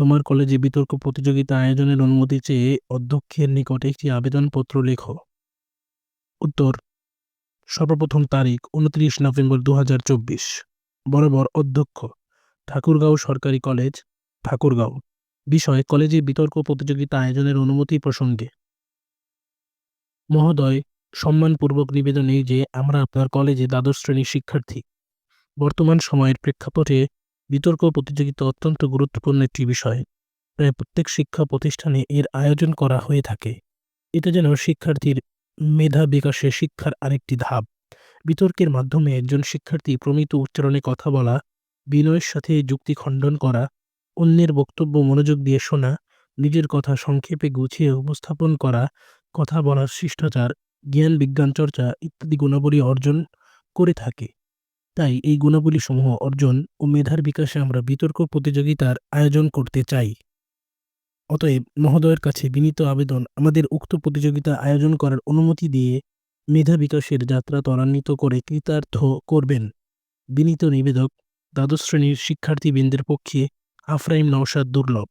তোমার কলেজে বিতর্ক প্রতিযোগিতা আয়োজনের অনুমতি চেয়ে অধ্যক্ষের নিকট একটি আবেদনপত্র লেখো। উত্তর, সর্বপ্রথম তারিখ, উনত্রিশ নভেম্বর দু হাজার চব্বিশ। বরাবর অধ্যক্ষ, ঠাকুরগাঁও সরকারি কলেজ, ঠাকুরগাঁও। বিষয়, কলেজে বিতর্ক প্রতিযোগিতা আয়োজনের অনুমতি প্রসঙ্গে। মহোদয়, সম্মানপূর্বক নিবেদন এই যে, আমরা আপনার কলেজে দ্বাদশ শ্রেণির শিক্ষার্থী। বর্তমান সময়ের প্রেক্ষাপটে বিতর্ক প্রতিযোগিতা অত্যন্ত গুরুত্বপূর্ণ একটি বিষয়। প্রায় প্রত্যেক শিক্ষা প্রতিষ্ঠানে এর আয়োজন করা হয়ে থাকে। এটা যেন শিক্ষার্থীর মেধা বিকাশে শিক্ষার আরেকটি ধাপ। বিতর্কের মাধ্যমে একজন শিক্ষার্থী প্রমিত উচ্চারণে কথা বলা, বিনয়ের সাথে যুক্তি খণ্ডন করা, অন্যের বক্তব্য মনোযোগ দিয়ে শোনা, নিজের কথা সংক্ষেপে গুছিয়ে উপস্থাপন করা, কথা বলার শিষ্টাচার, জ্ঞান বিজ্ঞান চর্চা ইত্যাদি গুণাবলী অর্জন করে থাকে। তাই এই গুণাবলীসমূহ অর্জন ও মেধার বিকাশে আমরা বিতর্ক প্রতিযোগিতার আয়োজন করতে চাই। অতএব মহোদয়ের কাছে বিনীত আবেদন আমাদের উক্ত প্রতিযোগিতা আয়োজন করার অনুমতি দিয়ে মেধা বিকাশের যাত্রা ত্বরান্বিত করে কৃতার্থ করবেন। বিনীত নিবেদক, দ্বাদশ শ্রেণির শিক্ষার্থীবৃন্দের পক্ষে আফরাইম নওশাদ দুর্লভ।